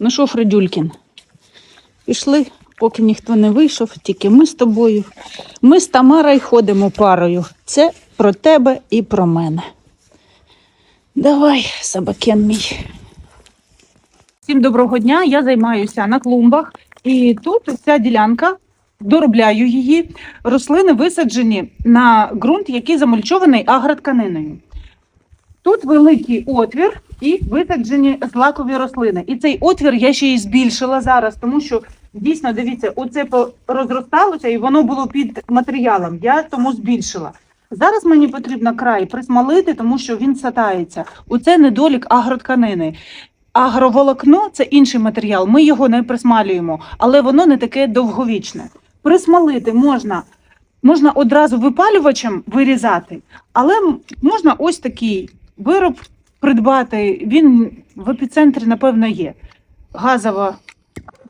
Ну що, Фредюлькін, пішли, поки ніхто не вийшов, тільки ми з тобою. Ми з Тамарою ходимо парою. Це про тебе і про мене. Давай, собакен мій. Всім доброго дня. Я займаюся на клумбах, і тут ця ділянка. Доробляю її. Рослини висаджені на ґрунт, який замульчований агротканиною. Тут великий отвір і висаджені злакові рослини. І цей отвір я ще й збільшила зараз, тому що дійсно дивіться, оце розросталося і воно було під матеріалом. Я тому збільшила. Зараз мені потрібно край присмалити, тому що він сатається. Оце недолік агротканини. Агроволокно це інший матеріал. Ми його не присмалюємо, але воно не таке довговічне. Присмалити можна, можна одразу випалювачем вирізати, але можна ось такий вироб придбати. Він в епіцентрі, напевно, є. Газова,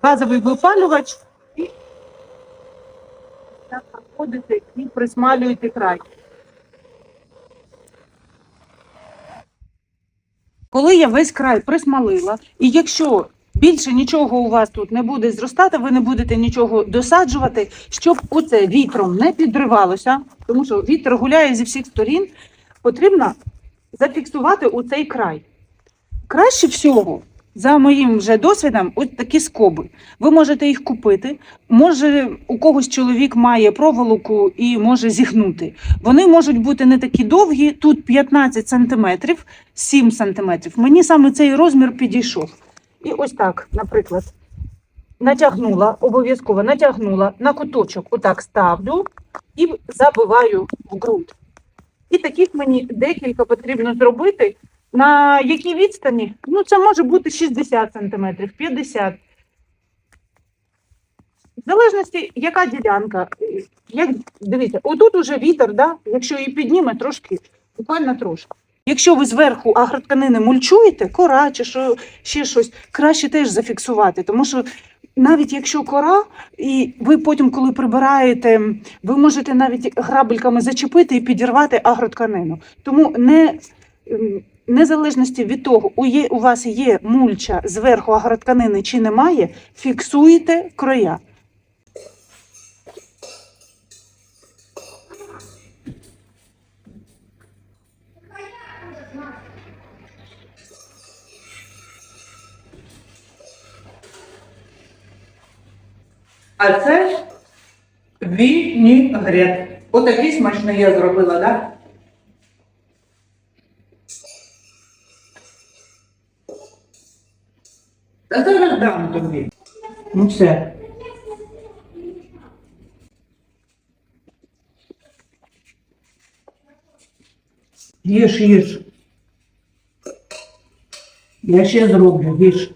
газовий випалювач. І так проходите і присмалюєте край. Коли я весь край присмалила, і якщо більше нічого у вас тут не буде зростати, ви не будете нічого досаджувати, щоб оце вітром не підривалося, тому що вітер гуляє зі всіх сторін, потрібно зафіксувати у цей край. Краще всього, за моїм вже досвідом, ось такі скоби. Ви можете їх купити. Може, у когось чоловік має проволоку і може зігнути. Вони можуть бути не такі довгі, тут 15 сантиметрів, 7 сантиметрів. Мені саме цей розмір підійшов. І ось так, наприклад, натягнула, обов'язково натягнула на куточок, отак ставлю і забиваю в ґрунт. І таких мені декілька потрібно зробити. На якій відстані? Ну, це може бути 60 сантиметрів, 50. В залежності, яка ділянка. Як, дивіться, отут уже вітер, да? якщо її підніме трошки, буквально трошки. Якщо ви зверху агротканини мульчуєте, кора чи що, ще щось, краще теж зафіксувати, тому що навіть якщо кора, і ви потім, коли прибираєте, ви можете навіть грабельками зачепити і підірвати агротканину. Тому не ем, незалежності від того, у, є, у вас є мульча зверху агротканини чи немає, фіксуєте кроя. А це вінігрет. Отакий смачний я зробила, так? Да? Та зараз дам тобі. Ну все. Їж, їж. Я ще зроблю, їж.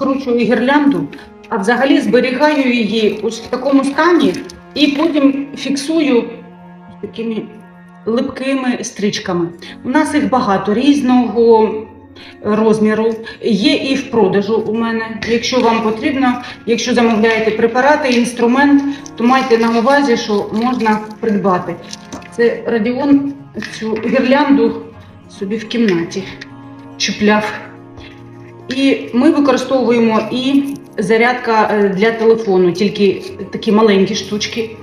Скручую гірлянду, а взагалі зберігаю її ось в такому стані і потім фіксую такими липкими стрічками. У нас їх багато різного розміру. Є і в продажу у мене. Якщо вам потрібно, якщо замовляєте препарати, інструмент, то майте на увазі, що можна придбати. Це Радіон цю гірлянду собі в кімнаті чіпляв. І ми використовуємо і зарядка е, для телефону, тільки такі маленькі штучки,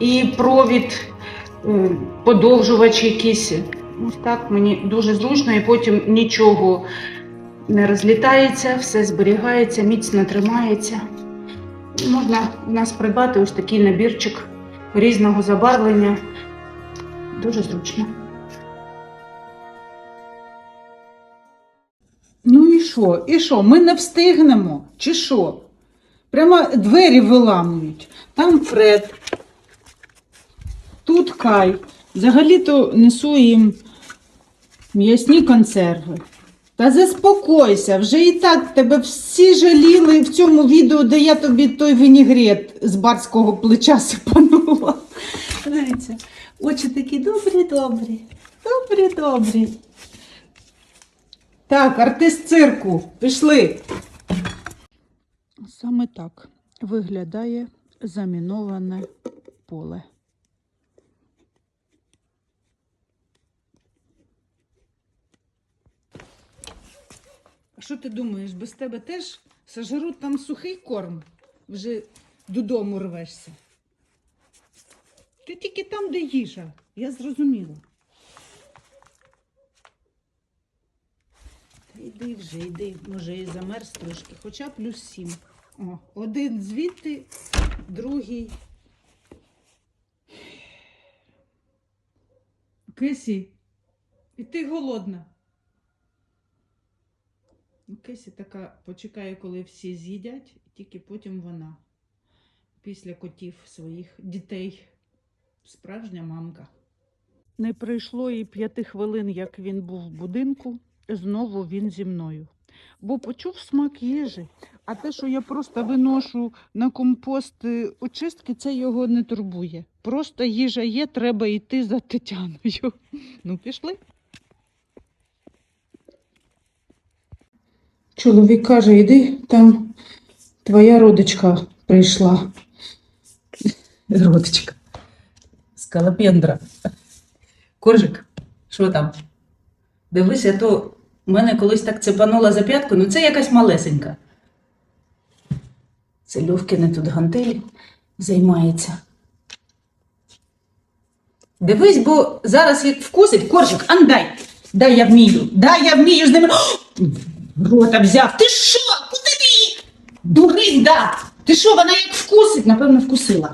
і провід, е, подовжувач якийсь. Ось так мені дуже зручно, і потім нічого не розлітається, все зберігається, міцно тримається. Можна у нас придбати ось такий набірчик різного забарвлення. Дуже зручно. Що? І що? Ми не встигнемо? Чи що? Прямо двері виламують. Там Фред, тут Кай. Взагалі-то несу їм м'ясні консерви. Та заспокойся, вже і так тебе всі жаліли в цьому відео, де я тобі той вінігрет з барського плеча сипанула. Дивіться, очі такі добрі, добрі, добрі, добрі. Так, артист цирку, пішли. Саме так виглядає заміноване поле. А що ти думаєш, без тебе теж сожруть там сухий корм? Вже додому рвешся. Ти тільки там, де їжа, я зрозуміла. Йди вже, йди, може і замерз трошки, хоча плюс сім. О, один звідти, другий. Кисі, і ти голодна. Ну, Кесі така почекає, коли всі з'їдять, тільки потім вона. Після котів своїх дітей. Справжня мамка. Не пройшло і п'яти хвилин, як він був в будинку. Знову він зі мною. Бо почув смак їжі. А те, що я просто виношу на компост е, очистки, це його не турбує. Просто їжа є, треба йти за Тетяною. Ну, пішли. Чоловік каже, іди, там твоя родичка прийшла. Родичка. Скалопендра. Коржик, що там? Дивися, то мене колись так цепанула за п'ятку, ну це якась малесенька. Це Льовкине тут гантелі займається. Дивись, бо зараз як вкусить коржик, ан дай. Я вмію, дай я вмію з ними. Рота взяв. Ти що? Куди ти її? Дурень, да. Ти що, вона як вкусить? Напевно, вкусила.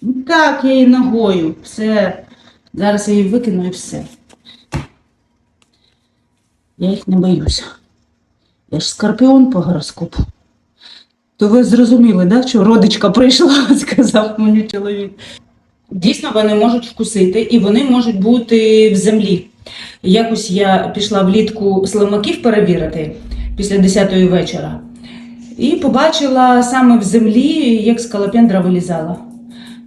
Ну, Так, я її ногою. Все. Зараз я її викину і все. Я їх не боюся. Я ж скорпіон по гороскопу. То ви зрозуміли, да, що родичка прийшла, сказав мені чоловік. Дійсно, вони можуть вкусити і вони можуть бути в землі. Якось я пішла влітку слимаків перевірити після 10-ї вечора. І побачила саме в землі, як скалопендра вилізала.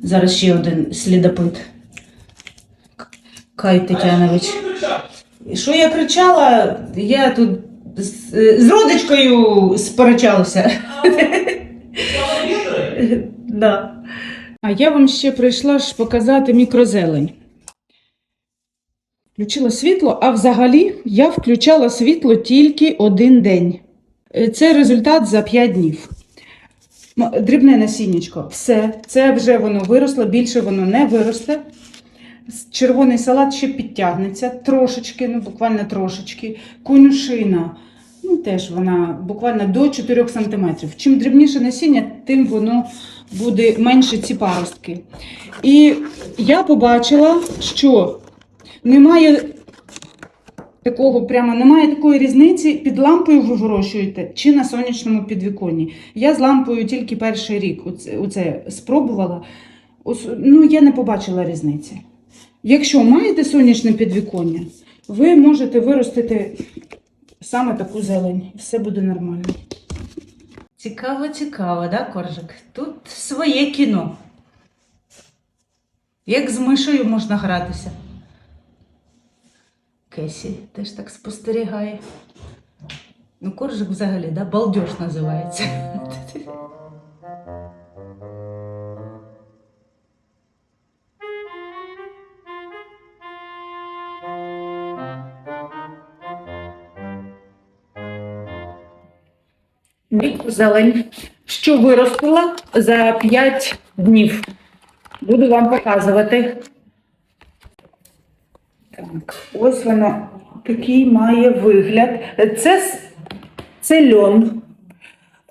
Зараз ще один слідопит. Кай Тетянович. Що я кричала? Я тут з, з родичкою сперечалася. Да. А я вам ще прийшла ж показати мікрозелень. Включила світло, а взагалі я включала світло тільки один день. Е, Це результат за 5 днів. Дрібне насіннячко. Все, це вже воно виросло, більше воно не виросте. Червоний салат ще підтягнеться трошечки, ну буквально трошечки. Конюшина, ну теж вона буквально до 4 см. Чим дрібніше насіння, тим воно буде менше ці паростки. І я побачила, що немає такого прямо немає такої різниці, під лампою ви вирощуєте чи на сонячному підвіконні. Я з лампою тільки перший рік оце, оце спробувала. Ну, я не побачила різниці. Якщо маєте сонячне підвіконня, ви можете виростити саме таку зелень. Все буде нормально. Цікаво, цікаво, да, Коржик? Тут своє кіно. Як з мишею можна гратися. Кесі теж так спостерігає. Ну, коржик взагалі, да, балдеж називається. Зелень, що виростила за 5 днів. Буду вам показувати. Так, ось воно такий має вигляд. Це, це льон.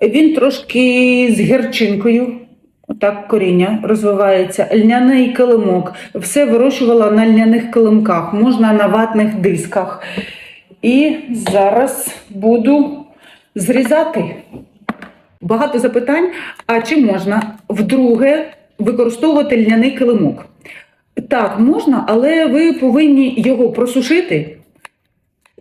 Він трошки з гірчинкою. Отак коріння розвивається. Льняний килимок. Все вирощувала на льняних килимках, можна на ватних дисках. І зараз буду зрізати. Багато запитань, а чи можна вдруге використовувати льняний килимок? Так, можна, але ви повинні його просушити.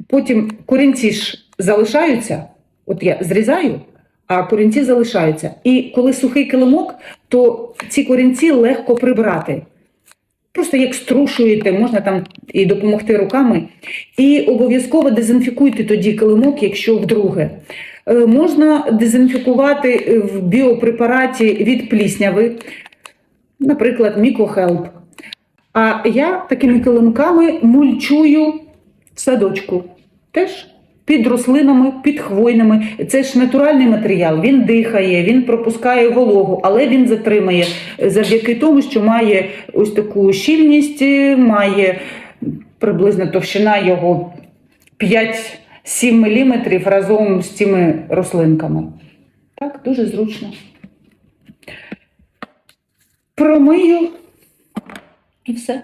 Потім корінці ж залишаються. От я зрізаю, а корінці залишаються. І коли сухий килимок, то ці корінці легко прибрати. Просто як струшуєте, можна там і допомогти руками. І обов'язково дезінфікуйте тоді килимок, якщо вдруге. Е, Можна дезінфікувати в біопрепараті від плісняви, наприклад, мікохелп. А я такими килимками мульчую в садочку. Теж під рослинами, під хвойними. Це ж натуральний матеріал. Він дихає, він пропускає вологу, але він затримає завдяки тому, що має ось таку щільність, е, має приблизно товщина його 5-7 мм разом з цими рослинками. Так, дуже зручно. Промию і все.